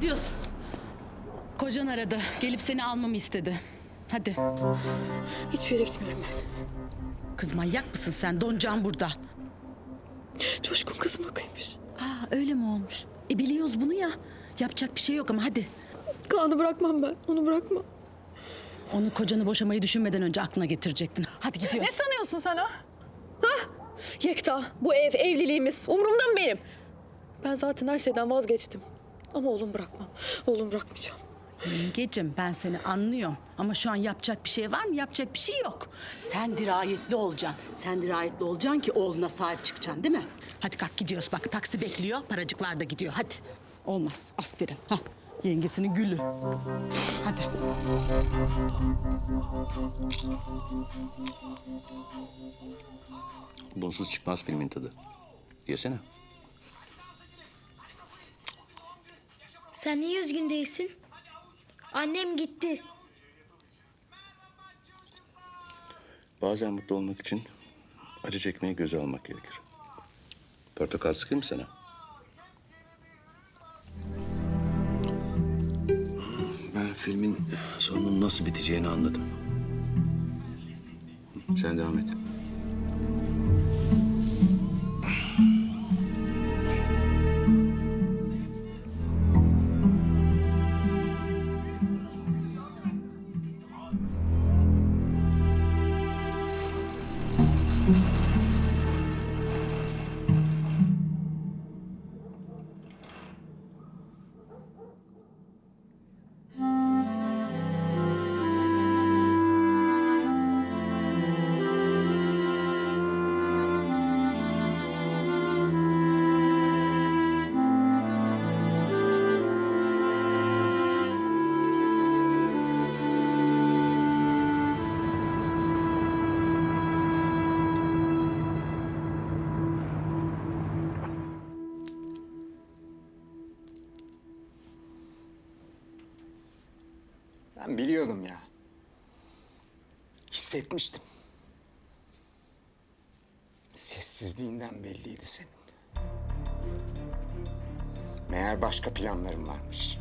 gidiyoruz. Kocan aradı. Gelip seni almamı istedi. Hadi. Hiçbir yere gitmiyorum ben. Kız manyak mısın sen? Doncan burada. Coşkun kızıma kıymış. Aa öyle mi olmuş? E biliyoruz bunu ya. Yapacak bir şey yok ama hadi. Kaan'ı bırakmam ben. Onu bırakma. Onu kocanı boşamayı düşünmeden önce aklına getirecektin. Hadi gidiyoruz. Ne sanıyorsun sen ha? Ha? Yekta, bu ev, evliliğimiz. Umurumda mı benim? Ben zaten her şeyden vazgeçtim. Ama oğlum bırakmam. Oğlum bırakmayacağım. Yengecim ben seni anlıyorum. Ama şu an yapacak bir şey var mı? Yapacak bir şey yok. Sen dirayetli olacaksın. Sen dirayetli olacaksın ki oğluna sahip çıkacaksın değil mi? Hadi kalk gidiyoruz. Bak taksi bekliyor. Paracıklar da gidiyor. Hadi. Olmaz. Aferin. Hah. Yengesinin gülü. Hadi. Bunsuz çıkmaz filmin tadı. Yesene. Sen niye üzgün değilsin? Annem gitti. Bazen mutlu olmak için acı çekmeyi göze almak gerekir. Portakal sıkayım mı sana? Ben filmin sonunun nasıl biteceğini anladım. Sen devam et. Biliyordum ya. Hissetmiştim. Sessizliğinden belliydi senin. Meğer başka planlarım varmış.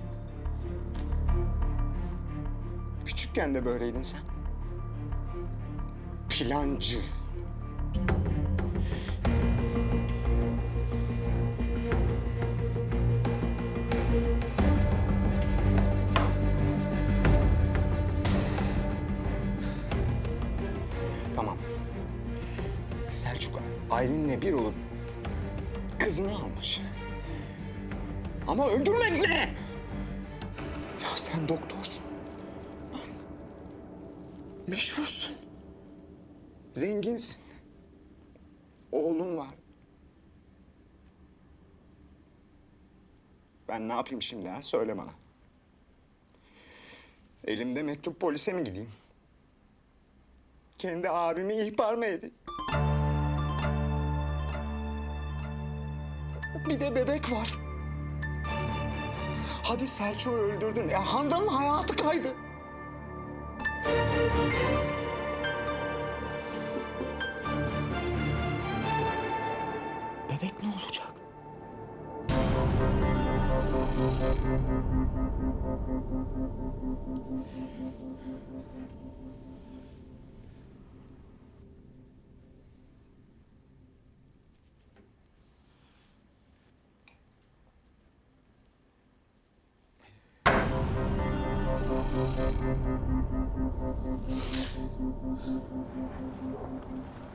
Küçükken de böyleydin sen. Plancı. Kızını almış. Ama öldürmedi ne? Ya sen doktorsun. Meşhursun. Zenginsin. Oğlun var. Ben ne yapayım şimdi ha? Söyle bana. Elimde mektup polise mi gideyim? Kendi abimi ihbar mı edeyim? Bir de bebek var. Hadi Selçuk'u öldürdün. E, Handan'ın hayatı kaydı. Bebek ne olacak? Thank you.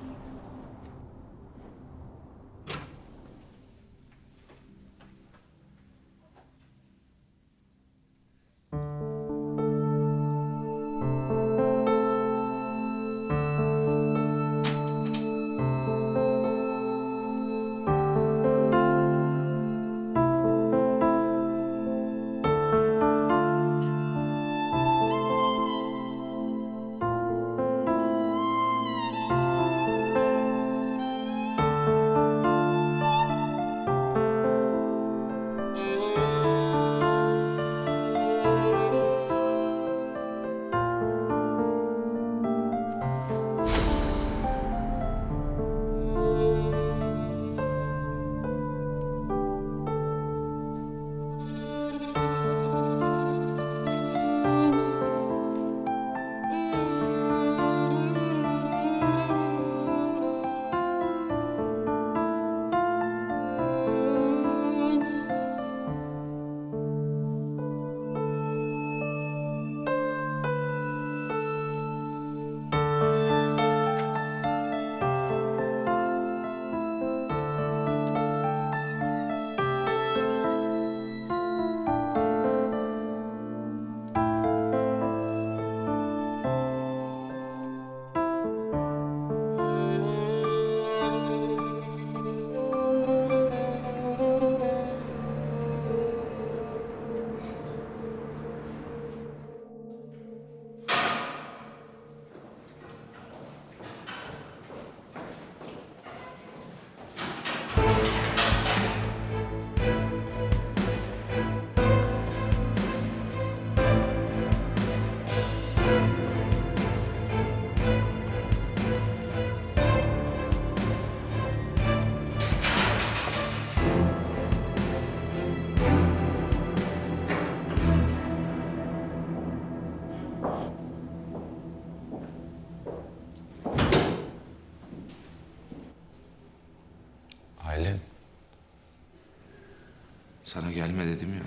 Sana gelme dedim ya.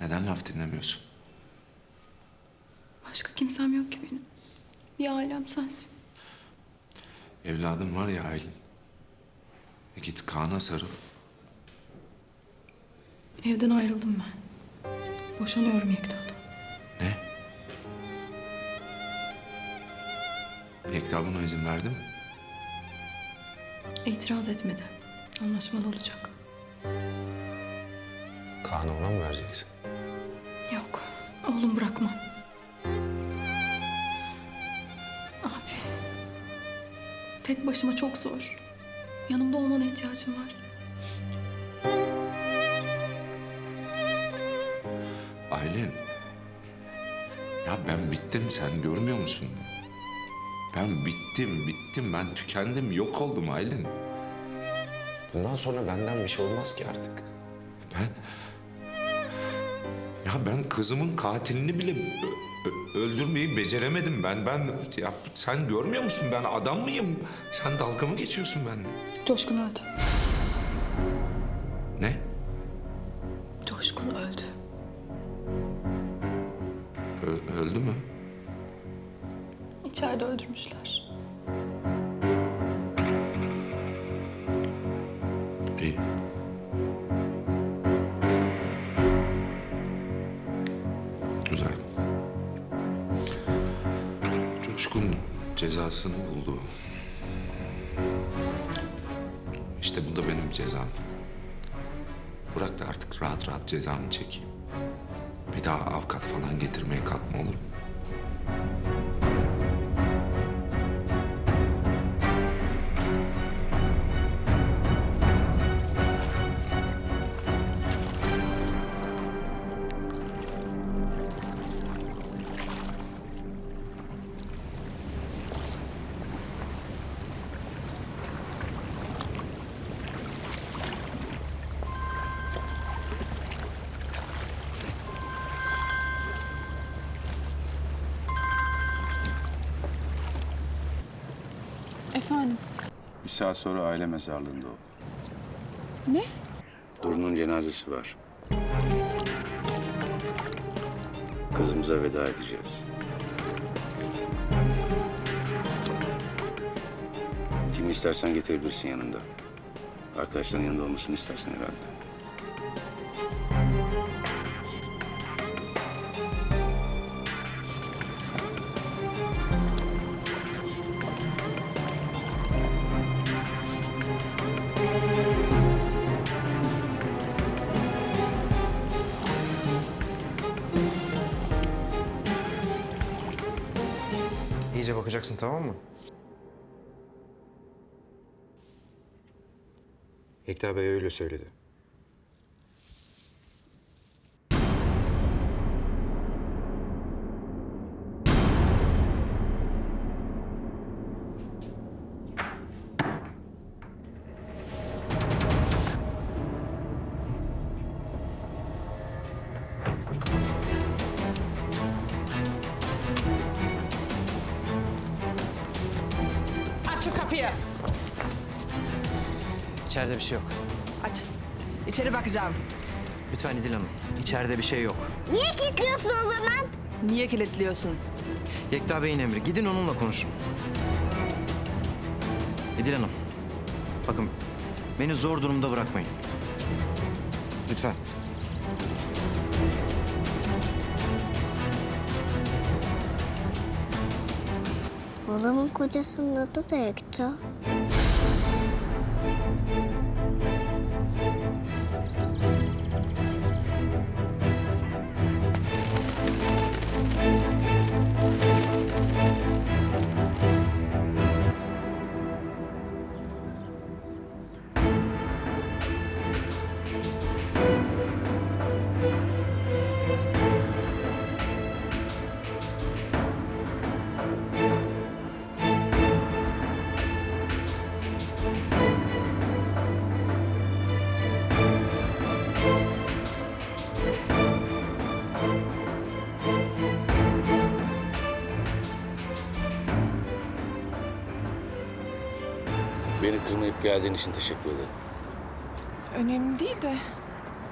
Neden laf dinlemiyorsun? Başka kimsem yok ki benim. Bir ailem sensin. Evladım var ya Aylin. E git Kaan'a sarıl. Evden ayrıldım ben. Boşanıyorum Yekta'dan. Ne? Yekta buna izin verdi mi? İtiraz etmedi. Anlaşmalı olacak. Kaan'ı ona mı vereceksin? Yok. Oğlum bırakmam. Abi. Tek başıma çok zor. Yanımda olmana ihtiyacım var. Aylin. Ya ben bittim sen görmüyor musun? Ben bittim bittim ben tükendim yok oldum Aylin. Bundan sonra benden bir şey olmaz ki artık. Ben... Ya ben kızımın katilini bile öldürmeyi beceremedim ben. Ben ya sen görmüyor musun ben adam mıyım? Sen dalga mı geçiyorsun benimle? Coşkun öldü. Ne? Coşkun öldü. Ö- öldü mü? İçeride öldürmüşler. Cezasını buldu. İşte bu da benim cezam. Bırak da artık rahat rahat cezamı çekeyim. Bir daha avukat falan getirmeye kalkma olur mu? Efendim? Bir saat sonra aile mezarlığında ol. Ne? Duru'nun cenazesi var. Kızımıza veda edeceğiz. Kimi istersen getirebilirsin yanında. Arkadaşların yanında olmasını istersin herhalde. İyice bakacaksın tamam mı? Yekta Bey öyle söyledi. Şu kapıyı. İçeride bir şey yok. Aç. İçeri bakacağım. Lütfen İdil Hanım. İçeride bir şey yok. Niye kilitliyorsun o zaman? Niye kilitliyorsun? Yekta Bey'in emri. Gidin onunla konuşun. İdil Hanım. Bakın beni zor durumda bırakmayın. Lütfen. Babamın kocasının adı da Ekta. Geldiğin için teşekkür ederim. Önemli değil de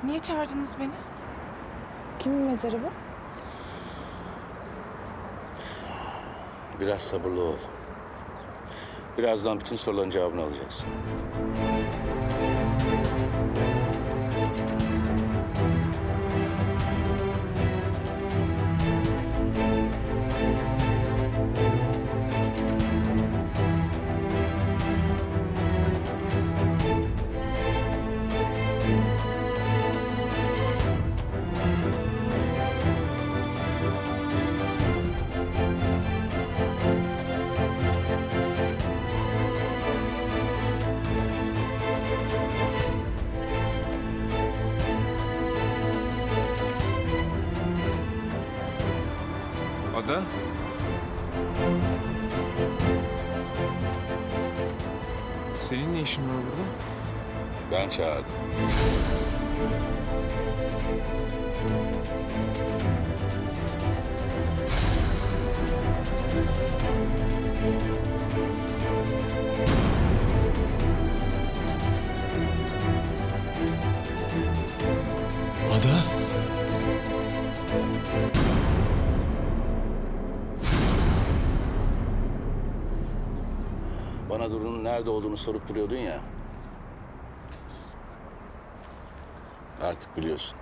niye çağırdınız beni? Kimin mezarı bu? Biraz sabırlı ol. Birazdan bütün soruların cevabını alacaksın. İşin var burada? Ben çağırdım. Nerede olduğunu sorup duruyordun ya. Artık biliyorsun.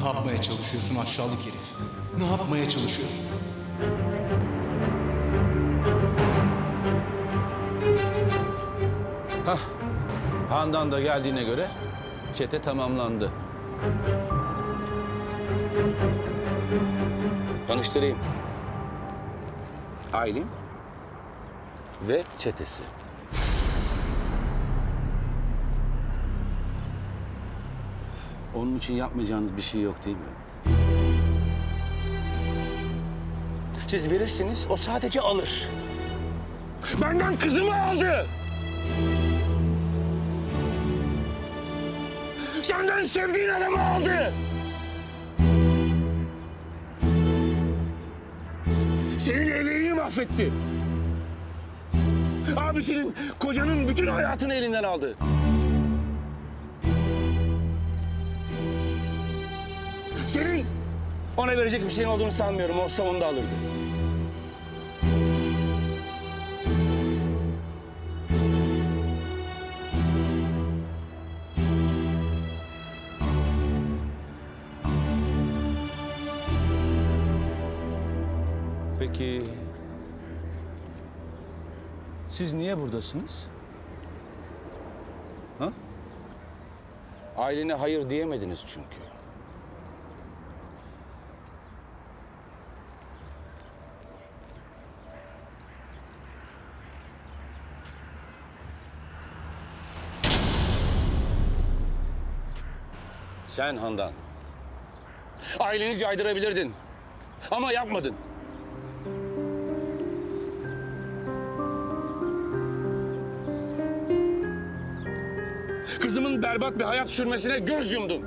Ne yapmaya çalışıyorsun aşağılık herif? Ne yapmaya çalışıyorsun? Handan da geldiğine göre çete tamamlandı. Tanıştırayım. Aylin ve çetesi. Onun için yapmayacağınız bir şey yok değil mi? Siz verirsiniz, o sadece alır. Benden kızımı aldı. Senden sevdiğin adamı aldı. Senin eleğini mahvetti. Abisinin, kocanın bütün hayatını elinden aldı. Senin ona verecek bir şeyin olduğunu sanmıyorum. O sonunda alırdı. Siz niye buradasınız? Ha? Ailene hayır diyemediniz çünkü. Sen Handan. Aileni caydırabilirdin. Ama yapmadın. Berbat bir hayat sürmesine göz yumdun.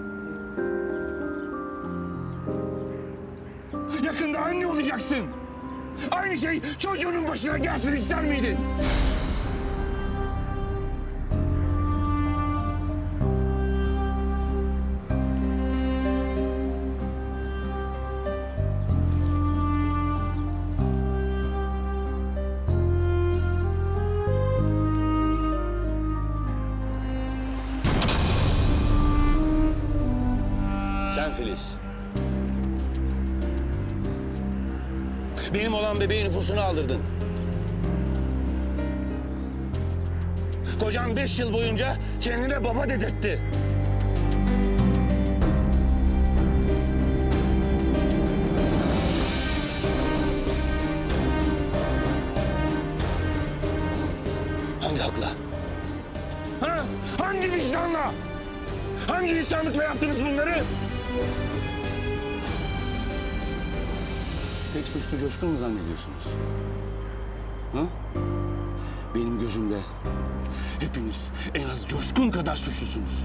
Yakında anne olacaksın. Aynı şey çocuğunun başına gelsin ister miydin? Benim olan bebeğin nüfusunu aldırdın. Kocan beş yıl boyunca kendine baba dedirtti. Hangi hakla? Ha? Hangi vicdanla? Hangi insanlıkla yaptınız bunları? Suçlu Coşkun mu zannediyorsunuz? Ha? Benim gözümde hepiniz en az Coşkun kadar suçlusunuz.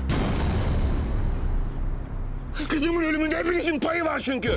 Kızımın ölümünde hepinizin payı var çünkü.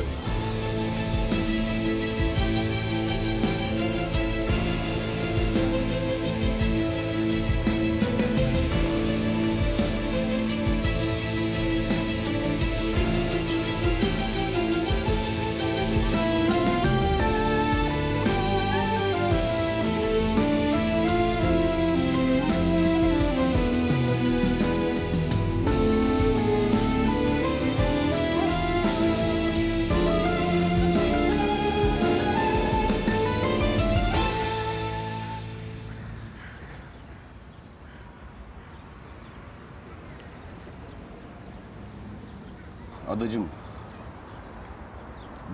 Adacım,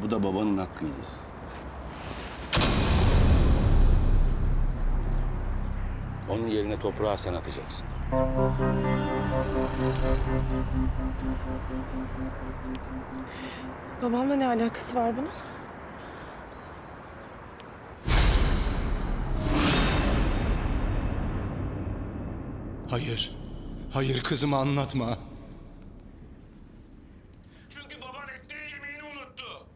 bu da babanın hakkıydı. Onun yerine toprağa sen atacaksın. Babamla ne alakası var bunun? Hayır. Hayır kızıma anlatma. Çünkü baban ettiği yemeğini unuttu.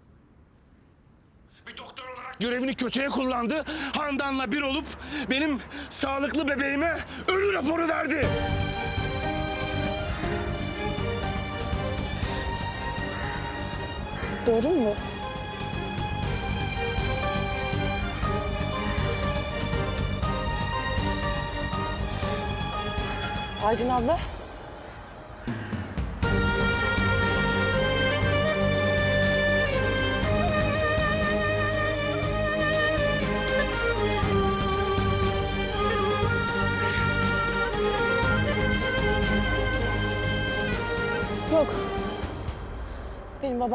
Bir doktor olarak görevini kötüye kullandı. Handan'la bir olup benim sağlıklı bebeğime ölü raporu verdi. Doğru mu? Aydın abla.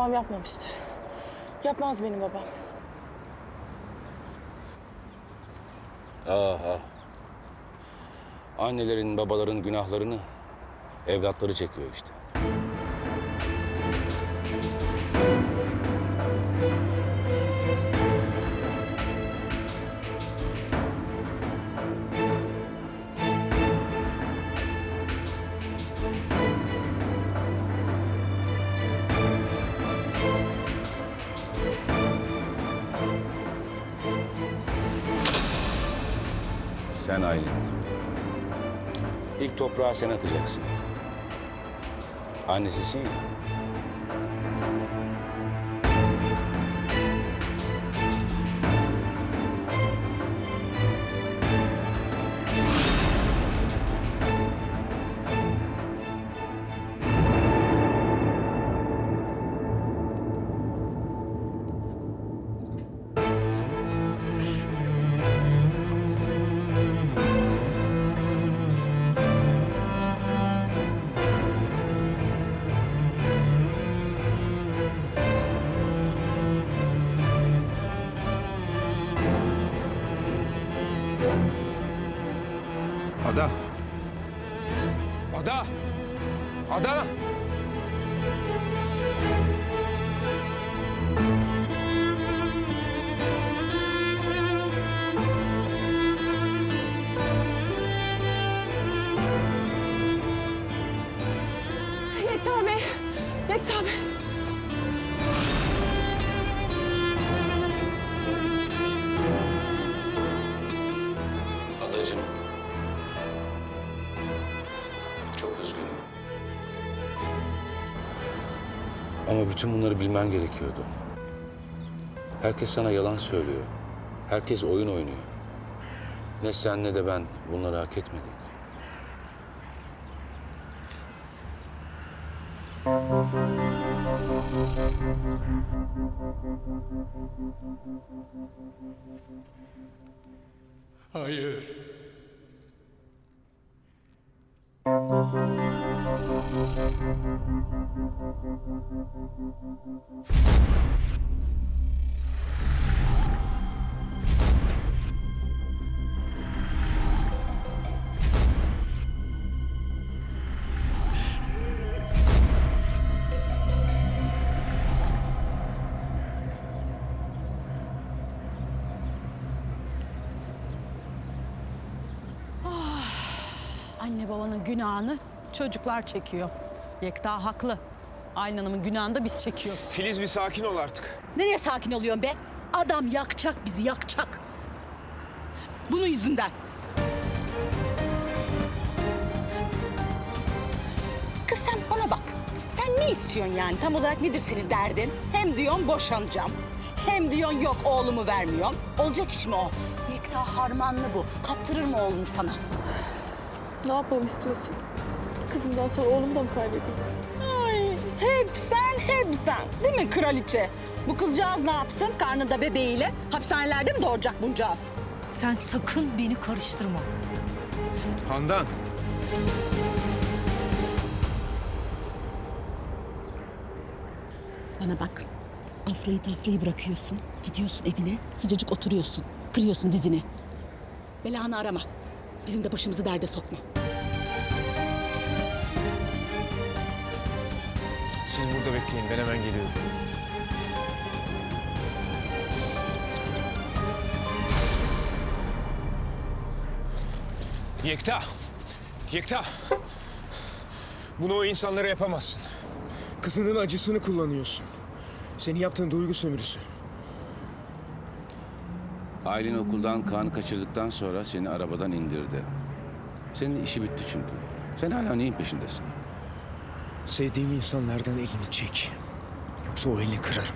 Babam yapmamıştır. Yapmaz benim babam. Aha. Annelerin, babaların günahlarını evlatları çekiyor işte. Sen Aylin. İlk toprağa sen atacaksın. Annesisin ya. Ama bütün bunları bilmen gerekiyordu. Herkes sana yalan söylüyor. Herkes oyun oynuyor. Ne sen ne de ben bunları hak etmedik. Hayır. Thank you. Anne babanın günahını çocuklar çekiyor. Yekta haklı. Aylin Hanım'ın günahını da biz çekiyoruz. Filiz bir sakin ol artık. Nereye sakin oluyorsun be? Adam yakacak bizi yakacak. Bunun yüzünden. Kız sen bana bak. Sen ne istiyorsun yani? Tam olarak nedir senin derdin? Hem diyorsun boşanacağım. Hem diyorsun yok oğlumu vermiyorum. Olacak iş mi o? Yekta harmanlı bu. Kaptırır mı oğlunu sana? Ne yapmamı istiyorsun? Kızımdan sonra oğlumu da mı kaybedeyim? Ay hep sen hep sen. Değil mi kraliçe? Bu kızcağız ne yapsın? Karnında bebeğiyle hapishanelerde mi doğuracak buncağız? Sen sakın beni karıştırma. Handan. Bana bak. Afrayı tafrayı bırakıyorsun. Gidiyorsun evine. Sıcacık oturuyorsun. Kırıyorsun dizini. Belanı arama. Bizim de başımızı derde sokma. Siz burada bekleyin ben hemen geliyorum. Yekta. Yekta. Bunu o insanlara yapamazsın. Kızının acısını kullanıyorsun. Senin yaptığın duygu sömürüsü. Aylin okuldan Kaan'ı kaçırdıktan sonra seni arabadan indirdi. Senin işi bitti çünkü. Sen hala neyin peşindesin? Sevdiğim insanlardan elini çek. Yoksa o elini kırarım.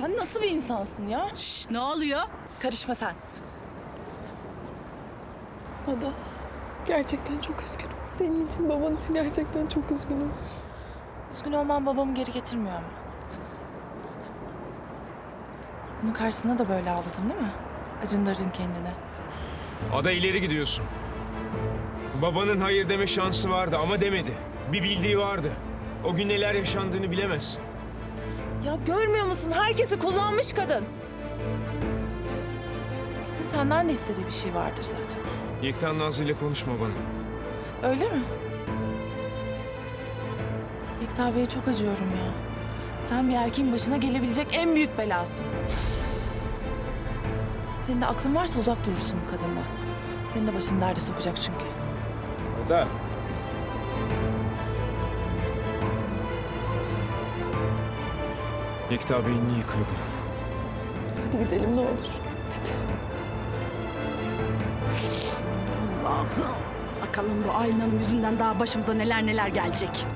Sen nasıl bir insansın ya? Şş, ne oluyor? Karışma sen. Ada, gerçekten çok üzgünüm. Senin için, baban için gerçekten çok üzgünüm. Üzgün olman babamı geri getirmiyor ama. Bunun karşısında da böyle ağladın değil mi? Acındırdın kendini. Ada ileri gidiyorsun. Babanın hayır deme şansı vardı ama demedi. Bir bildiği vardı. O gün neler yaşandığını bilemezsin. Ya görmüyor musun? Herkesi kullanmış kadın. Kesin senden de istediği bir şey vardır zaten. Yekta Nazlı ile konuşma bana. Öyle mi? Yekta Bey'e çok acıyorum ya. Sen bir erkeğin başına gelebilecek en büyük belasın. Senin de aklın varsa uzak durursun bu kadından. Senin de başını derde sokacak çünkü. Ada. Yekta beynini yıkıyor bunu. Hadi gidelim ne olur. Hadi. Allah'ım. Bakalım bu Aylin Hanım yüzünden daha başımıza neler neler gelecek.